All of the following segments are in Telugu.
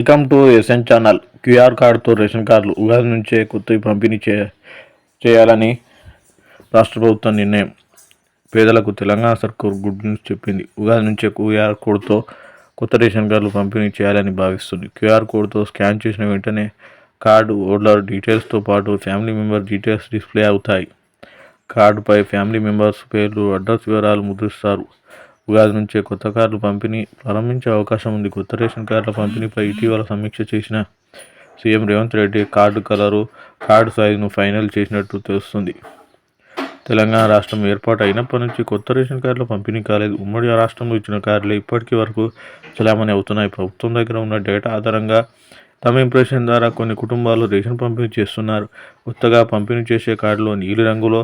Welcome to SN channel QR కార్డుతో రేషన్ కార్డులు ఉగాది నుంచే కొత్తవి పంపిణీ చే చేయాలని రాష్ట్ర ప్రభుత్వం నిర్ణయం. పేదలకు తెలంగాణ సర్కార్ గుడ్ న్యూస్ చెప్పింది. ఉగాది నుంచే క్యూఆర్ కోడ్తో కొత్త రేషన్ కార్డులు పంపిణీ చేయాలని భావిస్తుంది. క్యూఆర్ కోడ్తో స్కాన్ చేసిన వెంటనే కార్డు ఓడర్ డీటెయిల్స్తో పాటు ఫ్యామిలీ మెంబర్ డీటెయిల్స్ డిస్ప్లే అవుతాయి. కార్డుపై ఫ్యామిలీ మెంబర్స్ పేర్లు అడ్రస్ వివరాలు ముద్రిస్తారు. ఉగాది నుంచే కొత్త కార్డులు పంపిణీ ప్రారంభించే అవకాశం ఉంది. కొత్త రేషన్ కార్డుల పంపిణీపై ఇటీవల సమీక్ష చేసిన CM Revanth Reddy card colour card సైజును final చేసినట్టు తెలుస్తుంది. తెలంగాణ రాష్ట్రం ఏర్పాటు అయినప్పటి నుంచి కొత్త రేషన్ కార్డుల పంపిణీ కాలేదు. ఉమ్మడి రాష్ట్రంలో ఇచ్చిన కార్డులు ఇప్పటికీ వరకు చలామణి అవుతున్నాయి. ప్రభుత్వం దగ్గర ఉన్న డేటా ఆధారంగా తమ ఇంప్రెషన్ ద్వారా కొన్ని కుటుంబాలు రేషన్ పంపిణీ చేస్తున్నారు. కొత్తగా పంపిణీ చేసే కార్డులో నీలి రంగులో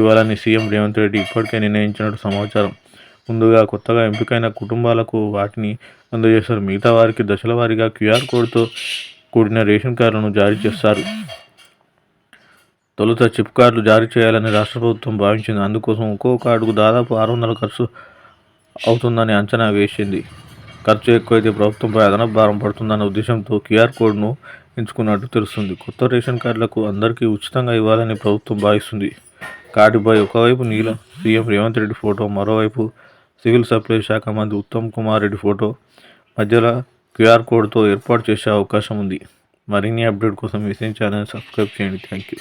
ఇవ్వాలని సీఎం రేవంత్ రెడ్డి ఇప్పటికే నిర్ణయించినట్టు సమాచారం. ముందుగా కొత్తగా ఎంపికైన కుటుంబాలకు వాటిని అందజేస్తారు. మిగతా వారికి దశల వారీగా క్యూఆర్ కోడ్తో కూడిన రేషన్ కార్డులను జారీ చేస్తారు. తొలుత చిప్ కార్డులు జారీ చేయాలని రాష్ట్ర ప్రభుత్వం భావించింది. అందుకోసం ఒక్కో కార్డుకు దాదాపు ఆరు వందల ఖర్చు అవుతుందని అంచనా వేసింది. ఖర్చు ఎక్కువైతే ప్రభుత్వంపై అదనపు భారం పడుతుందన్న ఉద్దేశంతో క్యూఆర్ కోడ్ను ఎంచుకున్నట్టు తెలుస్తుంది. కొత్త రేషన్ కార్డులకు అందరికీ ఉచితంగా ఇవ్వాలని ప్రభుత్వం భావిస్తుంది. కార్డుపై ఒకవైపు నీలం సీఎం రేవంత్ రెడ్డి ఫోటో మరోవైపు సివిల్ సప్లై శాఖ మంత్రి ఉత్తమ్ కుమార్ రెడ్డి ఫోటో. మధ్యలో క్యూఆర్ కోడ్తో ఏర్పాటు చేసే అవకాశం ఉంది. మరిన్ని అప్డేట్ కోసం మెసేజ్ ఛానల్ సబ్స్క్రైబ్ చేయండి. Thank you